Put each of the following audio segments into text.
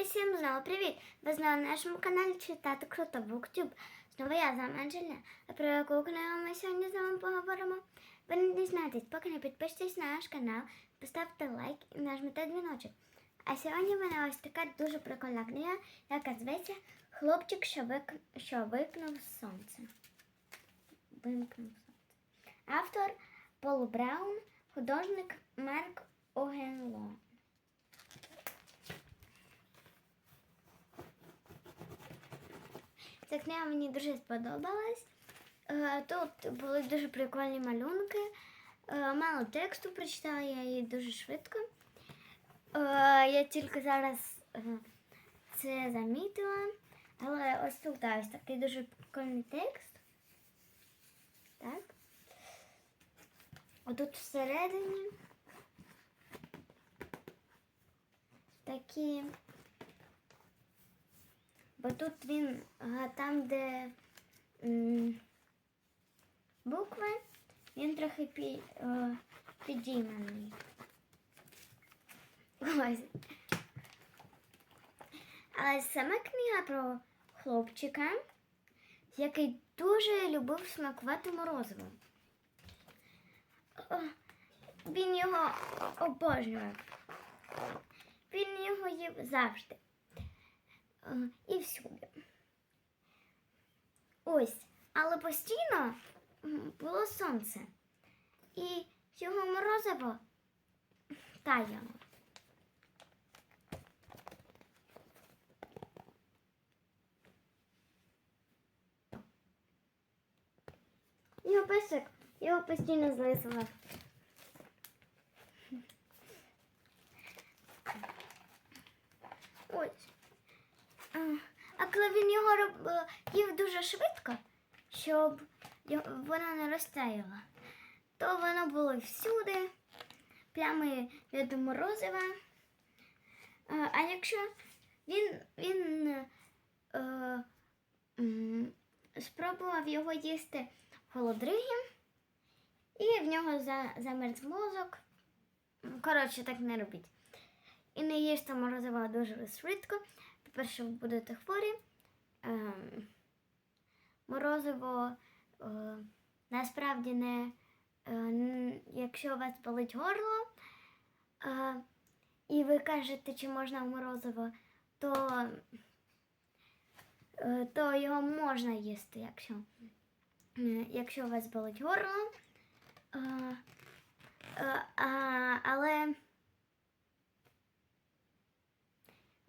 І всім знову привіт! Ви знову на нашому каналі читати круто Буктюб. Знову я з вами Анжеліна. А про яку книгу ми сьогодні з вами поговоримо? Ви не дізнаєтесь, поки не підпишитесь на наш канал, поставте лайк і нажмете дзвіночок. А сьогодні мене ось така дуже прикольна книга, яка зветься Хлопчик, що, вик... що викнув сонце. Вимкнув сонце. Автор Пол Браун, художник Марк Огенло. Ця книга мені дуже сподобалась. Е, Тут були дуже прикольні малюнки. Е, Мало тексту прочитала я її дуже швидко. Е, Я тільки зараз це замітила. Але ось тут ось такий дуже прикольний текст. Так. Отут всередині такі. Бо тут він там, де букви, він трохи пі, е, підійманий. Ось. Але сама книга про хлопчика, який дуже любив смакувати морозиво. О, Він його обожнював. Він його їв завжди. Е, і всюди. Ось, але постійно було сонце. І його морозиво таяло. Його песик його постійно злизував. Ось. А, коли він його роб- е, їв дуже швидко, щоб воно не розтаяло, то воно було всюди, плями від морозива. А, а якщо він, він е, спробував його їсти в холодригі, і в нього за, замерз мозок. Коротше, так не робіть. І не їжте морозиво дуже швидко. По-перше, ви будете хворі. Ем, морозиво е, насправді не, якщо у вас болить горло, і ви кажете, чи можна морозиво, то, то його можна їсти, якщо, якщо у вас болить горло. Е, а, але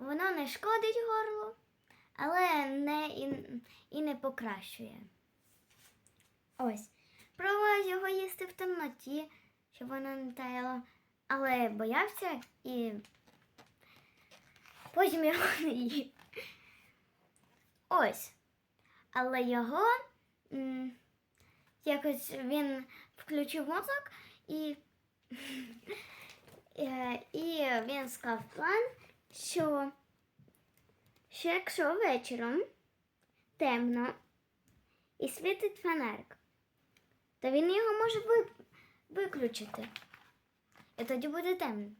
Воно не шкодить горлу, але не і, і не покращує. Ось. Пробував його їсти в темноті, щоб воно не таяло, але боявся і потім його не їв. Ось. Але його м, якось він включив мозок і, е, і він склав план що, що якщо вечором темно і світить фонарик, то він його може ви, виключити. І тоді буде темно.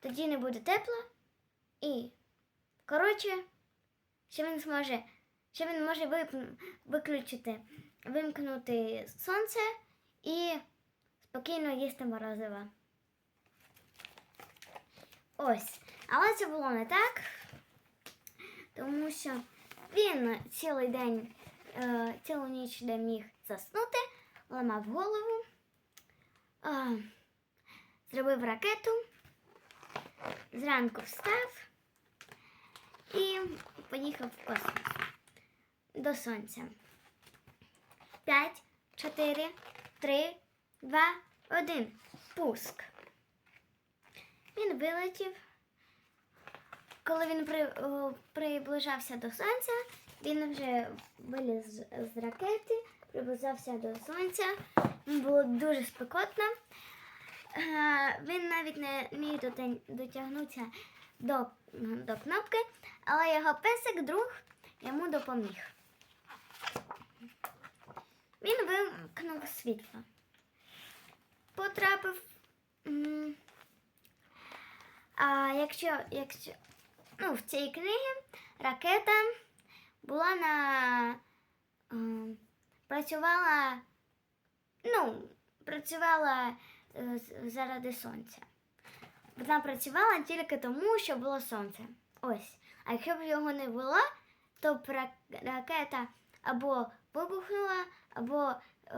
Тоді не буде тепло і, коротше, що він зможе, що він може виключити, вимкнути сонце і спокійно їсти морозиво. Ось. Але це було не так, тому що він цілий день, е, цілу ніч не міг заснути, ламав голову, е, зробив ракету, зранку встав і поїхав в космос до сонця. П'ять, чотири, три, два, один. Пуск. Він вилетів. Коли він при, о, приближався до сонця, він вже виліз з, з ракети, приближався до сонця. Було дуже спекотно. Е, Він навіть не міг дотягнутися до, до кнопки, але його песик друг йому допоміг. Він вимкнув світло. Потрапив м, якщо, якщо ну, в цій книгі ракета була на. е, працювала. Ну, працювала е, заради сонця. Вона працювала тільки тому, що було сонце. Ось. А якщо б його не було, то б ракета або вибухнула, або. Е,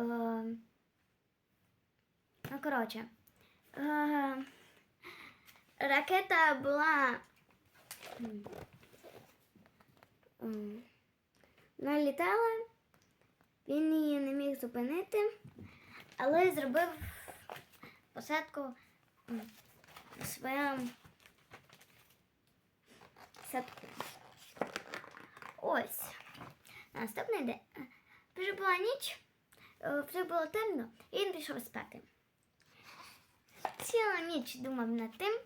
ну, коротше. Е, ракета була. Налітала, він її не міг зупинити, але зробив посадку в своєму садку. Ось. Наступний день. Вже була ніч, е, вже було темно, і він пішов спати. Ціла ніч думав над тим,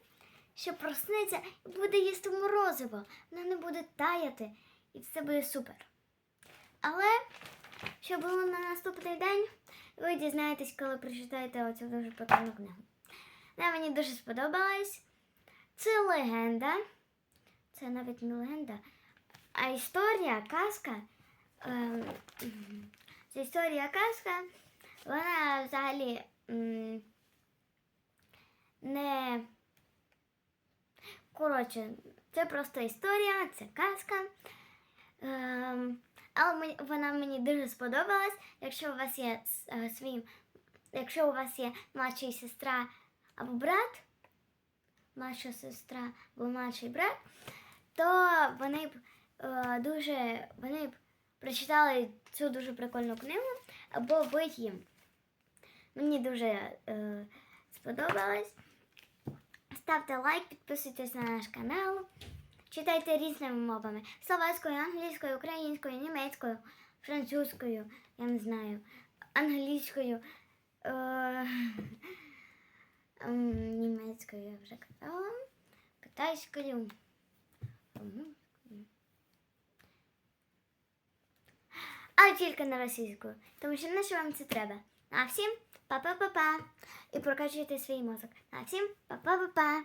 що проснеться і буде їсти морозиво, воно не буде таяти, і все буде супер. Але що було на наступний день, ви дізнаєтесь, коли прочитаєте оцю дуже прикольну книгу. Вона мені дуже сподобалась. Це легенда. Це навіть не легенда, а історія, казка. Ем, Це історія казка. Вона взагалі м, не. Коротше, це просто історія, це казка. Ем, але вона мені дуже сподобалась. Якщо у вас є е, свій, якщо у вас є младша сестра або брат, младша сестра або младший брат, то вони б е, дуже вони б прочитали цю дуже прикольну книгу або їм. Мені дуже е, сподобалось. Ставте лайк, підписуйтесь на наш канал. Читайте різними мовами: словацькою, англійською, українською, німецькою, французькою, я не знаю, англійською, е, ем, німецькою я вже казала, китайською. А тільки на російською, тому що на що вам це треба. А всім па-па-па-па. І прокачуйте свій мозок. А всім па-па-па-па.